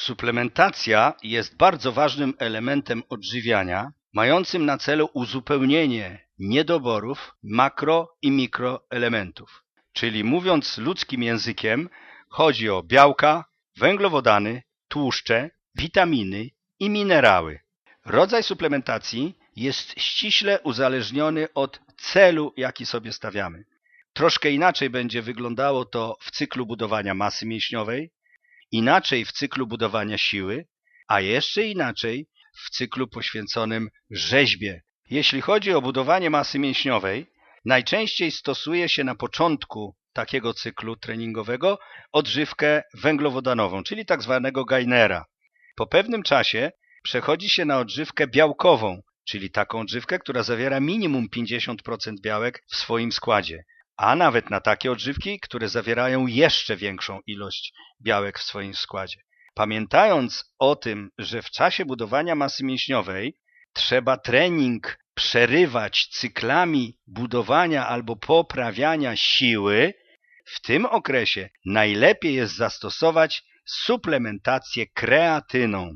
Suplementacja jest bardzo ważnym elementem odżywiania, mającym na celu uzupełnienie niedoborów makro i mikroelementów. Czyli mówiąc ludzkim językiem, chodzi o białka, węglowodany, tłuszcze, witaminy i minerały. Rodzaj suplementacji jest ściśle uzależniony od celu, jaki sobie stawiamy. Troszkę inaczej będzie wyglądało to w cyklu budowania masy mięśniowej, inaczej w cyklu budowania siły, a jeszcze inaczej w cyklu poświęconym rzeźbie. Jeśli chodzi o budowanie masy mięśniowej, najczęściej stosuje się na początku takiego cyklu treningowego odżywkę węglowodanową, czyli tak zwanego gainera. Po pewnym czasie przechodzi się na odżywkę białkową, czyli taką odżywkę, która zawiera minimum 50% białek w swoim składzie, a nawet na takie odżywki, które zawierają jeszcze większą ilość białek w swoim składzie. Pamiętając o tym, że w czasie budowania masy mięśniowej trzeba trening przerywać cyklami budowania albo poprawiania siły, w tym okresie najlepiej jest zastosować suplementację kreatyną.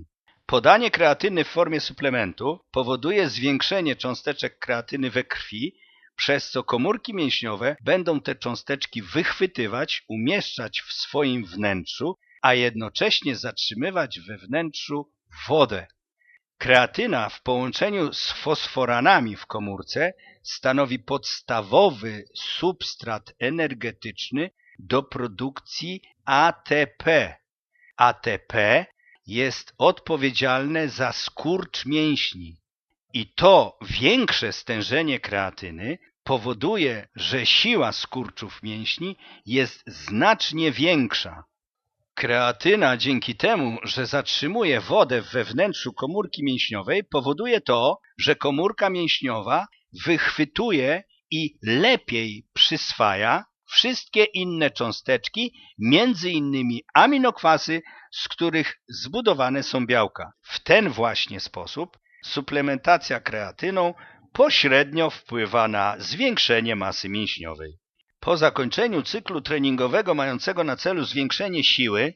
Podanie kreatyny w formie suplementu powoduje zwiększenie cząsteczek kreatyny we krwi, przez co komórki mięśniowe będą te cząsteczki wychwytywać, umieszczać w swoim wnętrzu, a jednocześnie zatrzymywać we wnętrzu wodę. Kreatyna w połączeniu z fosforanami w komórce stanowi podstawowy substrat energetyczny do produkcji ATP. ATP jest odpowiedzialne za skurcz mięśni i to większe stężenie kreatyny powoduje, że siła skurczów mięśni jest znacznie większa. Kreatyna dzięki temu, że zatrzymuje wodę we wnętrzu komórki mięśniowej, powoduje to, że komórka mięśniowa wychwytuje i lepiej przyswaja wszystkie inne cząsteczki, między innymi aminokwasy, z których zbudowane są białka. W ten właśnie sposób suplementacja kreatyną pośrednio wpływa na zwiększenie masy mięśniowej. Po zakończeniu cyklu treningowego mającego na celu zwiększenie siły,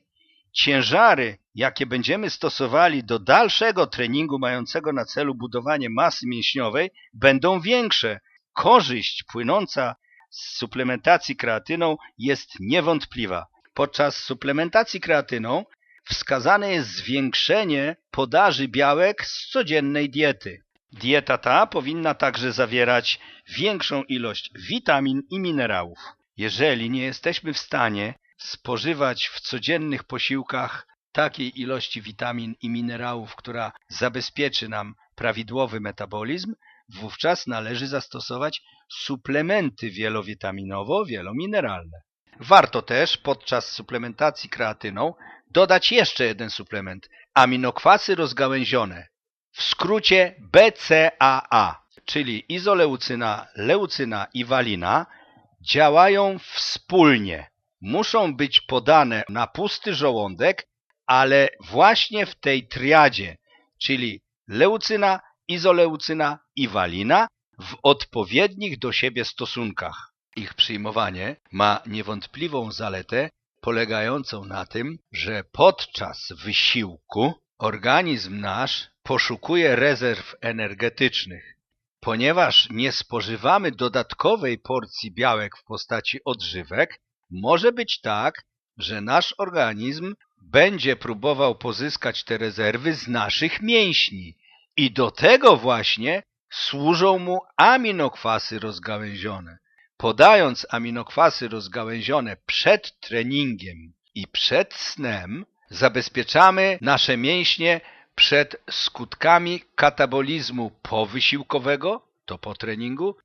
ciężary, jakie będziemy stosowali do dalszego treningu mającego na celu budowanie masy mięśniowej, będą większe. Korzyść płynąca z suplementacji kreatyną jest niewątpliwa. Podczas suplementacji kreatyną wskazane jest zwiększenie podaży białek z codziennej diety. Dieta ta powinna także zawierać większą ilość witamin i minerałów. Jeżeli nie jesteśmy w stanie spożywać w codziennych posiłkach takiej ilości witamin i minerałów, która zabezpieczy nam prawidłowy metabolizm, wówczas należy zastosować suplementy wielowitaminowo-wielomineralne. Warto też podczas suplementacji kreatyną dodać jeszcze jeden suplement – aminokwasy rozgałęzione, w skrócie BCAA, czyli izoleucyna, leucyna i walina działają wspólnie. Muszą być podane na pusty żołądek, ale właśnie w tej triadzie, czyli leucyna, izoleucyna i walina w odpowiednich do siebie stosunkach. Ich przyjmowanie ma niewątpliwą zaletę polegającą na tym, że podczas wysiłku organizm nasz poszukuje rezerw energetycznych. Ponieważ nie spożywamy dodatkowej porcji białek w postaci odżywek, może być tak, że nasz organizm będzie próbował pozyskać te rezerwy z naszych mięśni i do tego właśnie służą mu aminokwasy rozgałęzione. Podając aminokwasy rozgałęzione przed treningiem i przed snem, zabezpieczamy nasze mięśnie przed skutkami katabolizmu powysiłkowego, to po treningu,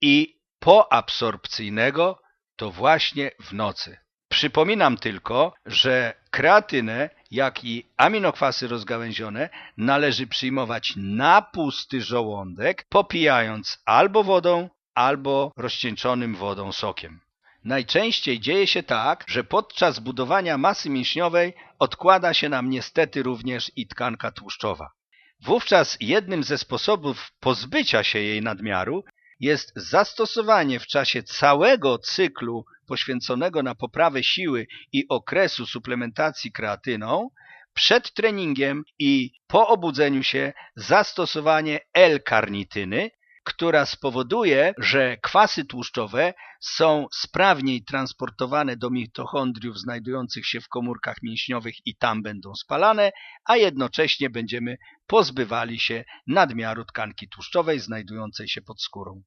i poabsorpcyjnego, to właśnie w nocy. Przypominam tylko, że kreatynę, jak i aminokwasy rozgałęzione należy przyjmować na pusty żołądek, popijając albo wodą, albo rozcieńczonym wodą sokiem. Najczęściej dzieje się tak, że podczas budowania masy mięśniowej odkłada się nam niestety również i tkanka tłuszczowa. Wówczas jednym ze sposobów pozbycia się jej nadmiaru jest zastosowanie w czasie całego cyklu poświęconego na poprawę siły i okresu suplementacji kreatyną przed treningiem i po obudzeniu się zastosowanie L-karnityny, która spowoduje, że kwasy tłuszczowe są sprawniej transportowane do mitochondriów znajdujących się w komórkach mięśniowych i tam będą spalane, a jednocześnie będziemy pozbywali się nadmiaru tkanki tłuszczowej znajdującej się pod skórą.